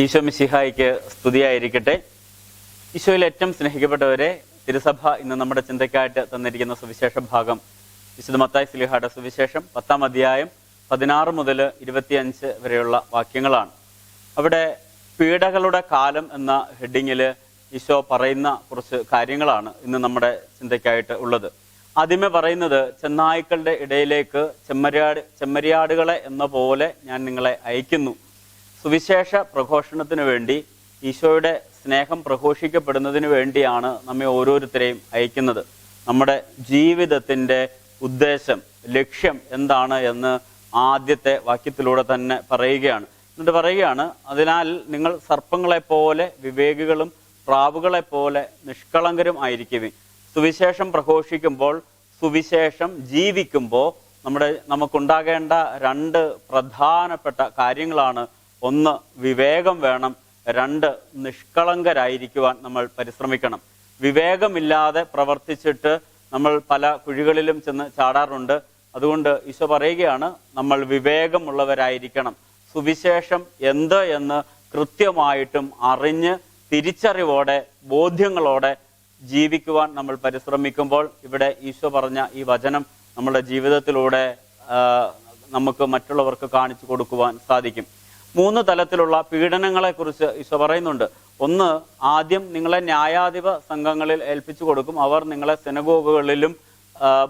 ഈശോ മിശിഹായിക്ക് സ്തുതിയായിരിക്കട്ടെ. ഈശോയിൽ ഏറ്റവും സ്നേഹിക്കപ്പെട്ടവരെ തിരുസഭ ഇന്ന് നമ്മുടെ ചിന്തയ്ക്കായിട്ട് തന്നിരിക്കുന്ന സുവിശേഷ ഭാഗം വിശുദ്ധ മത്തായി സിലിഹായുടെ സുവിശേഷം പത്താം അധ്യായം പതിനാറ് മുതൽ ഇരുപത്തിയഞ്ച് വരെയുള്ള വാക്യങ്ങളാണ്. അവിടെ പീഡകളുടെ കാലം എന്ന ഹെഡിങ്ങിൽ ഈശോ പറയുന്ന കുറച്ച് കാര്യങ്ങളാണ് ഇന്ന് നമ്മുടെ ചിന്തയ്ക്കായിട്ട് ഉള്ളത്. ആദ്യമേ പറയുന്നത് ചെന്നായ്ക്കളുടെ ഇടയിലേക്ക് ചെമ്മരിയാട് ചെമ്മരിയാടുകളെ എന്ന പോലെ ഞാൻ നിങ്ങളെ അയക്കുന്നു. സുവിശേഷ പ്രഘോഷണത്തിന് വേണ്ടി ഈശോയുടെ സ്നേഹം പ്രഘോഷിക്കപ്പെടുന്നതിന് വേണ്ടിയാണ് നമ്മെ ഓരോരുത്തരെയും അയക്കുന്നത്. നമ്മുടെ ജീവിതത്തിന്റെ ഉദ്ദേശം ലക്ഷ്യം എന്താണ് എന്ന് ആദ്യത്തെ വാക്യത്തിലൂടെ തന്നെ പറയുകയാണ്. എന്നിട്ട് പറയുകയാണ് അതിനാൽ നിങ്ങൾ സർപ്പങ്ങളെപ്പോലെ വിവേകികളും പ്രാവുകളെപ്പോലെ നിഷ്കളങ്കരും ആയിരിക്കുവിൻ. സുവിശേഷം പ്രഘോഷിക്കുമ്പോൾ സുവിശേഷം ജീവിക്കുമ്പോൾ നമ്മുടെ നമുക്കുണ്ടാകേണ്ട രണ്ട് പ്രധാനപ്പെട്ട കാര്യങ്ങളാണ് ഒന്ന് വിവേകം വേണം. രണ്ട് നിഷ്കളങ്കരായിരിക്കുവാൻ നമ്മൾ പരിശ്രമിക്കണം. വിവേകമില്ലാതെ പ്രവർത്തിച്ചിട്ട് നമ്മൾ പല കുഴികളിലും ചെന്ന് ചാടാറുണ്ട്. അതുകൊണ്ട് ഈശോ പറയുകയാണ് നമ്മൾ വിവേകമുള്ളവരായിരിക്കണം. സുവിശേഷം എന്ത് എന്ന് കൃത്യമായിട്ടും അറിഞ്ഞ് തിരിച്ചറിവോടെ ബോധ്യങ്ങളോടെ ജീവിക്കുവാൻ നമ്മൾ പരിശ്രമിക്കുമ്പോൾ ഇവിടെ ഈശോ പറഞ്ഞ ഈ വചനം നമ്മുടെ ജീവിതത്തിലൂടെ നമുക്ക് മറ്റുള്ളവർക്ക് കാണിച്ചു കൊടുക്കുവാൻ സാധിക്കും. മൂന്ന് തലത്തിലുള്ള പീഡനങ്ങളെക്കുറിച്ച് ഈശോ പറയുന്നുണ്ട്. ഒന്ന് ആദ്യം നിങ്ങളെ ന്യായാധിപ സംഘങ്ങളിൽ ഏൽപ്പിച്ചു കൊടുക്കും. അവർ നിങ്ങളെ സിനഗോഗുകളിലും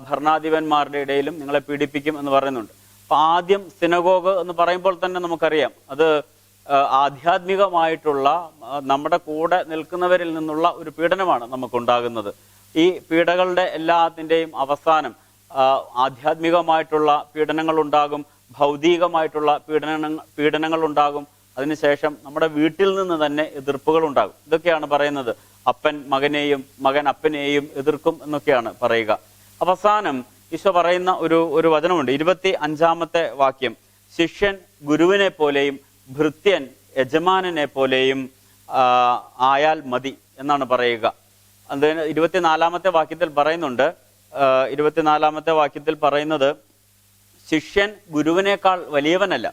ഭരണാധിപന്മാരുടെ ഇടയിലും നിങ്ങളെ പീഡിപ്പിക്കും എന്ന് പറയുന്നുണ്ട്. അപ്പം ആദ്യം സിനഗോഗ് എന്ന് പറയുമ്പോൾ തന്നെ നമുക്കറിയാം. അത് ആധ്യാത്മികമായിട്ടുള്ള നമ്മുടെ കൂടെ നിൽക്കുന്നവരിൽ നിന്നുള്ള ഒരു പീഡനമാണ് നമുക്കുണ്ടാകുന്നത്. ഈ പീഡകളുടെ എല്ലാത്തിന്റെയും അവസാനം ആധ്യാത്മികമായിട്ടുള്ള പീഡനങ്ങൾ ഉണ്ടാകും ഭൗതികമായിട്ടുള്ള പീഡനങ്ങൾ പീഡനങ്ങൾ ഉണ്ടാകും അതിനുശേഷം നമ്മുടെ വീട്ടിൽ നിന്ന് തന്നെ എതിർപ്പുകൾ ഉണ്ടാകും ഇതൊക്കെയാണ് പറയുന്നത്. അപ്പൻ മകനെയും മകൻ അപ്പനെയും എതിർക്കും എന്നൊക്കെയാണ് പറയുക. അവസാനം ഈശോ പറയുന്ന ഒരു ഒരു വചനമുണ്ട്. ഇരുപത്തി അഞ്ചാമത്തെ വാക്യം. ശിഷ്യൻ ഗുരുവിനെ പോലെയും ഭൃത്യൻ യജമാനനെ പോലെയും ആയാൽ മതി എന്നാണ് പറയുക. അതിന് ഇരുപത്തിനാലാമത്തെ വാക്യത്തിൽ പറയുന്നുണ്ട്. ഇരുപത്തിനാലാമത്തെ വാക്യത്തിൽ പറയുന്നത് ശിഷ്യൻ ഗുരുവിനേക്കാൾ വലിയവനല്ല.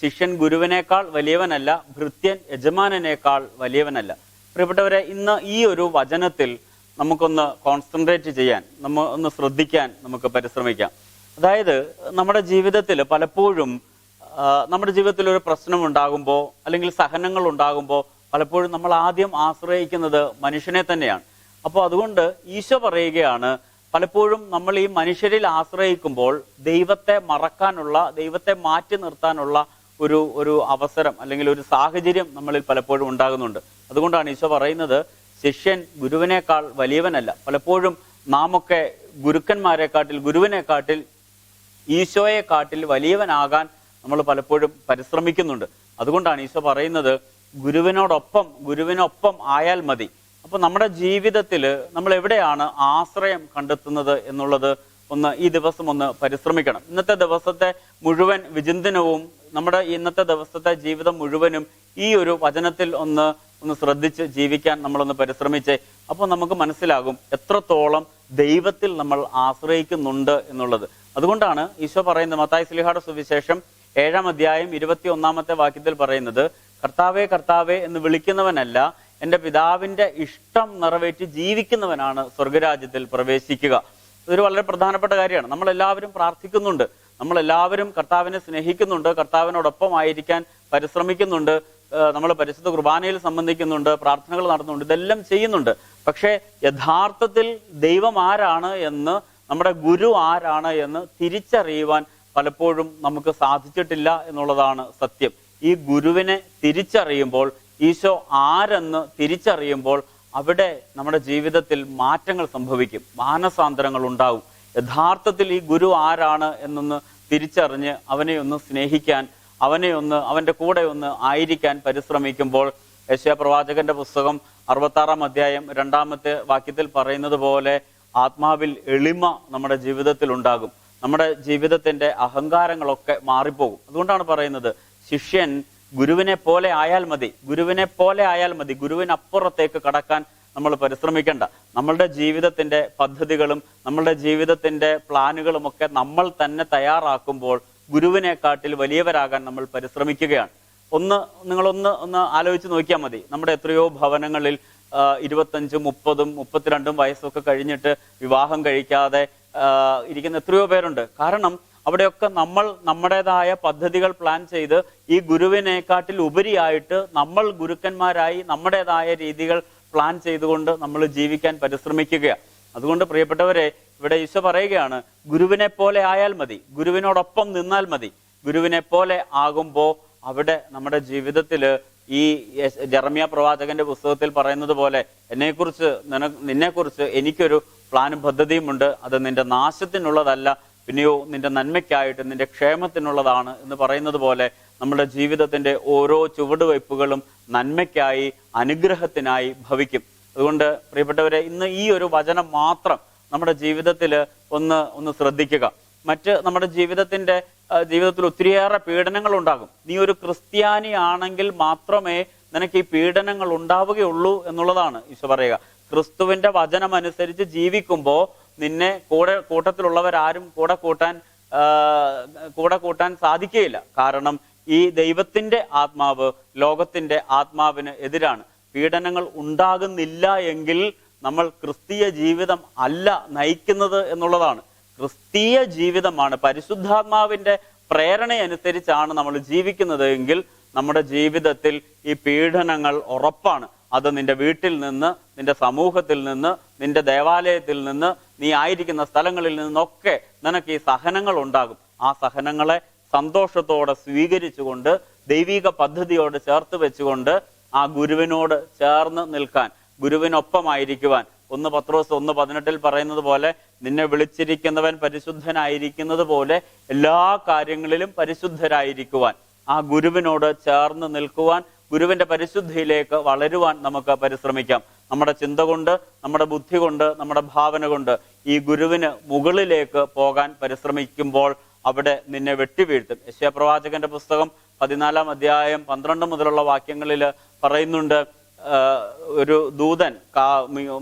ശിഷ്യൻ ഗുരുവിനേക്കാൾ വലിയവനല്ല ഭൃത്യൻ യജമാനനേക്കാൾ വലിയവനല്ല. പ്രിയപ്പെട്ടവരെ ഇന്ന് ഈ ഒരു വചനത്തിൽ നമുക്കൊന്ന് കോൺസെൻട്രേറ്റ് ചെയ്യാൻ നമ്മ ഒന്ന് ശ്രദ്ധിക്കാൻ നമുക്ക് പരിശ്രമിക്കാം. അതായത് നമ്മുടെ ജീവിതത്തിൽ പലപ്പോഴും നമ്മുടെ ജീവിതത്തിൽ ഒരു പ്രശ്നം ഉണ്ടാകുമ്പോൾ അല്ലെങ്കിൽ സഹനങ്ങൾ ഉണ്ടാകുമ്പോൾ പലപ്പോഴും നമ്മൾ ആദ്യം ആശ്രയിക്കുന്നത് മനുഷ്യനെ തന്നെയാണ്. അപ്പോൾ അതുകൊണ്ട് ഈശോ പറയുകയാണ് പലപ്പോഴും നമ്മൾ ഈ മനുഷ്യരിൽ ആശ്രയിക്കുമ്പോൾ ദൈവത്തെ മറക്കാനുള്ള ദൈവത്തെ മാറ്റി നിർത്താനുള്ള ഒരു ഒരു അവസരം അല്ലെങ്കിൽ ഒരു സാഹചര്യം നമ്മളിൽ പലപ്പോഴും ഉണ്ടാകുന്നുണ്ട്. അതുകൊണ്ടാണ് ഈശോ പറയുന്നത് ശിഷ്യൻ ഗുരുവിനേക്കാൾ വലിയവനല്ല. പലപ്പോഴും നാമൊക്കെ ഗുരുക്കന്മാരെക്കാട്ടിൽ ഗുരുവിനെക്കാട്ടിൽ ഈശോയെക്കാട്ടിൽ വലിയവനാകാൻ നമ്മൾ പലപ്പോഴും പരിശ്രമിക്കുന്നുണ്ട്. അതുകൊണ്ടാണ് ഈശോ പറയുന്നത് ഗുരുവിനോടൊപ്പം ഗുരുവിനൊപ്പം ആയാൽ മതി. അപ്പോൾ നമ്മുടെ ജീവിതത്തിൽ നമ്മൾ എവിടെയാണ് ആശ്രയം കണ്ടെത്തുന്നത് എന്നുള്ളത് ഒന്ന് ഈ ദിവസം ഒന്ന് പരിശ്രമിക്കണം. ഇന്നത്തെ ദിവസത്തെ മുഴുവൻ വിചിന്തനവും നമ്മുടെ ഇന്നത്തെ ദിവസത്തെ ജീവിതം മുഴുവനും ഈ ഒരു വചനത്തിൽ ഒന്ന് ഒന്ന് ശ്രദ്ധിച്ച് ജീവിക്കാൻ നമ്മളൊന്ന് പരിശ്രമിച്ചേ. അപ്പോൾ നമുക്ക് മനസ്സിലാകും എത്രത്തോളം ദൈവത്തിൽ നമ്മൾ ആശ്രയിക്കുന്നുണ്ട് എന്നുള്ളത്. അതുകൊണ്ടാണ് ഈശോ പറയുന്നത് മത്തായി സ്ലിഹാട സുവിശേഷം ഏഴാം അധ്യായം ഇരുപത്തി ഒന്നാമത്തെ വാക്യത്തിൽ പറയുന്നത് കർത്താവേ കർത്താവേ എന്ന് വിളിക്കുന്നവനല്ല എന്റെ പിതാവിന്റെ ഇഷ്ടം നിറവേറ്റി ജീവിക്കുന്നവനാണ് സ്വർഗരാജ്യത്തിൽ പ്രവേശിക്കുക. ഇതൊരു വളരെ പ്രധാനപ്പെട്ട കാര്യമാണ്. നമ്മളെല്ലാവരും പ്രാർത്ഥിക്കുന്നുണ്ട്. നമ്മളെല്ലാവരും കർത്താവിനെ സ്നേഹിക്കുന്നുണ്ട്. കർത്താവിനോടൊപ്പം ആയിരിക്കാൻ പരിശ്രമിക്കുന്നുണ്ട് നമ്മൾ പരിശുദ്ധ കുർബാനയിൽ സംബന്ധിക്കുന്നുണ്ട്. പ്രാർത്ഥനകൾ നടത്തുന്നുണ്ട് ഇതെല്ലാം ചെയ്യുന്നുണ്ട്. പക്ഷേ യഥാർത്ഥത്തിൽ ദൈവം ആരാണ് എന്ന് നമ്മുടെ ഗുരു ആരാണ് എന്ന് തിരിച്ചറിയുവാൻ പലപ്പോഴും നമുക്ക് സാധിച്ചിട്ടില്ല എന്നുള്ളതാണ് സത്യം. ഈ ഗുരുവിനെ തിരിച്ചറിയുമ്പോൾ ഈശോ ആരെന്ന് തിരിച്ചറിയുമ്പോൾ അവിടെ നമ്മുടെ ജീവിതത്തിൽ മാറ്റങ്ങൾ സംഭവിക്കും. മാനസാന്തരങ്ങൾ ഉണ്ടാവും. യഥാർത്ഥത്തിൽ ഈ ഗുരു ആരാണ് എന്നൊന്ന് തിരിച്ചറിഞ്ഞ് അവനെ ഒന്ന് സ്നേഹിക്കാൻ അവനെ ഒന്ന് അവന്റെ കൂടെ ഒന്ന് ആയിരിക്കാൻ പരിശ്രമിക്കുമ്പോൾ യശയപ്രവാചകന്റെ പുസ്തകം അറുപത്താറാം അധ്യായം രണ്ടാമത്തെ വാക്യത്തിൽ പറയുന്നത് പോലെ ആത്മാവിൽ എളിമ നമ്മുടെ ജീവിതത്തിൽ ഉണ്ടാകും. നമ്മുടെ ജീവിതത്തിന്റെ അഹങ്കാരങ്ങളൊക്കെ മാറിപ്പോകും. അതുകൊണ്ടാണ് പറയുന്നത് ശിഷ്യൻ ഗുരുവിനെ പോലെ ആയാൽ മതി ഗുരുവിനെ പോലെ ആയാൽ മതി ഗുരുവിനപ്പുറത്തേക്ക് കടക്കാൻ നമ്മൾ പരിശ്രമിക്കേണ്ട. നമ്മളുടെ ജീവിതത്തിന്റെ പദ്ധതികളും നമ്മളുടെ ജീവിതത്തിന്റെ പ്ലാനുകളും ഒക്കെ നമ്മൾ തന്നെ തയ്യാറാക്കുമ്പോൾ ഗുരുവിനെക്കാട്ടിൽ വലിയവരാകാൻ നമ്മൾ പരിശ്രമിക്കുകയാണ്. ഒന്ന് നിങ്ങളൊന്ന് ഒന്ന് ആലോചിച്ച് നോക്കിയാൽ മതി. നമ്മുടെ എത്രയോ ഭവനങ്ങളിൽ ഇരുപത്തഞ്ചും മുപ്പതും മുപ്പത്തിരണ്ടും വയസ്സൊക്കെ കഴിഞ്ഞിട്ട് വിവാഹം കഴിക്കാതെ ഇരിക്കുന്ന എത്രയോ പേരുണ്ട്. കാരണം അവിടെയൊക്കെ നമ്മൾ നമ്മുടേതായ പദ്ധതികൾ പ്ലാൻ ചെയ്ത് ഈ ഗുരുവിനെക്കാട്ടിൽ ഉപരിയായിട്ട് നമ്മൾ ഗുരുക്കന്മാരായി നമ്മുടേതായ രീതികൾ പ്ലാൻ ചെയ്തുകൊണ്ട് നമ്മൾ ജീവിക്കാൻ പരിശ്രമിക്കുകയാണ് അതുകൊണ്ട് പ്രിയപ്പെട്ടവരെ ഇവിടെ ഈശോ പറയുകയാണ് ഗുരുവിനെ പോലെ ആയാൽ മതി ഗുരുവിനോടൊപ്പം നിന്നാൽ മതി. ഗുരുവിനെ പോലെ ആകുമ്പോൾ അവിടെ നമ്മുടെ ജീവിതത്തിൽ ഈ യെസ്- പ്രവാചകന്റെ പുസ്തകത്തിൽ പറയുന്നത് പോലെ എന്നെക്കുറിച്ച് നിന നിന്നെക്കുറിച്ച് എനിക്കൊരു പ്ലാനും പദ്ധതിയും ഉണ്ട്. അത് നിന്റെ നാശത്തിനുള്ളതല്ല പിന്നെയോ നിന്റെ നന്മയ്ക്കായിട്ട് നിന്റെ ക്ഷേമത്തിനുള്ളതാണ് എന്ന് പറയുന്നത് പോലെ നമ്മുടെ ജീവിതത്തിന്റെ ഓരോ ചുവടുവയ്പ്പുകളും നന്മയ്ക്കായി അനുഗ്രഹത്തിനായി ഭവിക്കും. അതുകൊണ്ട് പ്രിയപ്പെട്ടവരെ ഇന്ന് ഈ ഒരു വചനം മാത്രം നമ്മുടെ ജീവിതത്തിൽ ഒന്ന് ഒന്ന് ശ്രദ്ധിക്കുക. മറ്റ് നമ്മുടെ ജീവിതത്തിന്റെ ജീവിതത്തിൽ ഒത്തിരിയേറെ പീഡനങ്ങൾ ഉണ്ടാകും നീ ഒരു ക്രിസ്ത്യാനി ആണെങ്കിൽ മാത്രമേ നിനക്ക് ഈ പീഡനങ്ങൾ ഉണ്ടാവുകയുള്ളൂ എന്നുള്ളതാണ് ഈശോ പറയുക. ക്രിസ്തുവിന്റെ വചനമനുസരിച്ച് ജീവിക്കുമ്പോൾ നിന്നെ കൂടെ കൂട്ടത്തിലുള്ളവരാരും കൂടെ കൂട്ടാൻ കൂടെ കൂട്ടാൻ സാധിക്കുകയില്ല കാരണം ഈ ദൈവത്തിന്റെ ആത്മാവ് ലോകത്തിന്റെ ആത്മാവിന് എതിരാണ്. പീഡനങ്ങൾ ഉണ്ടാകുന്നില്ല എങ്കിൽ നമ്മൾ ക്രിസ്തീയ ജീവിതം അല്ല നയിക്കുന്നത് എന്നുള്ളതാണ്. ക്രിസ്തീയ ജീവിതമാണ് പരിശുദ്ധാത്മാവിന്റെ പ്രേരണയനുസരിച്ചാണ് നമ്മൾ ജീവിക്കുന്നത് എങ്കിൽ നമ്മുടെ ജീവിതത്തിൽ ഈ പീഡനങ്ങൾ ഉറപ്പാണ്. അത് നിന്റെ വീട്ടിൽ നിന്ന് നിന്റെ സമൂഹത്തിൽ നിന്ന് നിന്റെ ദേവാലയത്തിൽ നിന്ന് നീ ആയിരിക്കുന്ന സ്ഥലങ്ങളിൽ നിന്നൊക്കെ നിനക്ക് ഈ സഹനങ്ങൾ ഉണ്ടാകും. ആ സഹനങ്ങളെ സന്തോഷത്തോടെ സ്വീകരിച്ചുകൊണ്ട് ദൈവിക പദ്ധതിയോട് ചേർത്ത് വെച്ചുകൊണ്ട് ആ ഗുരുവിനോട് ചേർന്ന് നിൽക്കാൻ ഗുരുവിനൊപ്പമായിരിക്കുവാൻ. ഒന്ന് പത്രോസ് ഒന്ന് പതിനെട്ടിൽ പറയുന്നത് പോലെ നിന്നെ വിളിച്ചിരിക്കുന്നവൻ പരിശുദ്ധനായിരിക്കുന്നത് പോലെ എല്ലാ കാര്യങ്ങളിലും പരിശുദ്ധരായിരിക്കുവാൻ. ആ ഗുരുവിനോട് ചേർന്ന് നിൽക്കുവാൻ ഗുരുവിന്റെ പരിശുദ്ധിയിലേക്ക് വളരുവാൻ നമുക്ക് പരിശ്രമിക്കാം. നമ്മുടെ ചിന്ത കൊണ്ട് നമ്മുടെ ബുദ്ധി കൊണ്ട് നമ്മുടെ ഭാവന കൊണ്ട് ഈ ഗുരുവിന് മുകളിലേക്ക് പോകാൻ പരിശ്രമിക്കുമ്പോൾ അവിടെ നിന്നെ വെട്ടിവീഴ്ത്തും. യശയപ്രവാചകന്റെ പുസ്തകം പതിനാലാം അധ്യായം പന്ത്രണ്ട് മുതലുള്ള വാക്യങ്ങളിൽ പറയുന്നുണ്ട് ഒരു ദൂതൻ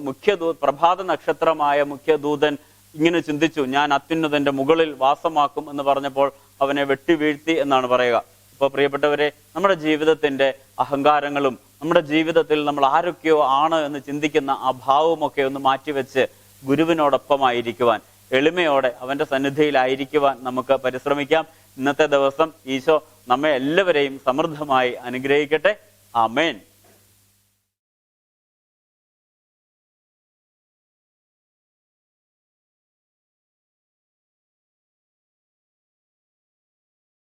മുഖ്യ പ്രഭാത നക്ഷത്രമായ മുഖ്യ ദൂതൻ ഇങ്ങനെ ചിന്തിച്ചു ഞാൻ അത്യുന്നതന്റെ മുകളിൽ വാസമാക്കും എന്ന് പറഞ്ഞപ്പോൾ അവനെ വെട്ടിവീഴ്ത്തി എന്നാണ് പറയുക. അപ്പോൾ പ്രിയപ്പെട്ടവരെ നമ്മുടെ ജീവിതത്തിന്റെ അഹങ്കാരങ്ങളും നമ്മുടെ ജീവിതത്തിൽ നമ്മൾ ആരൊക്കെയോ ആണ് എന്ന് ചിന്തിക്കുന്ന ആ ഭാവമൊക്കെ ഒന്ന് മാറ്റിവെച്ച് ഗുരുവിനോടൊപ്പമായിരിക്കുവാൻ എളിമയോടെ അവന്റെ സന്നിധിയിലായിരിക്കുവാൻ നമുക്ക് പരിശ്രമിക്കാം. ഇന്നത്തെ ദിവസം ഈശോ നമ്മെ എല്ലാവരെയും സമൃദ്ധമായി അനുഗ്രഹിക്കട്ടെ. ആമേൻ.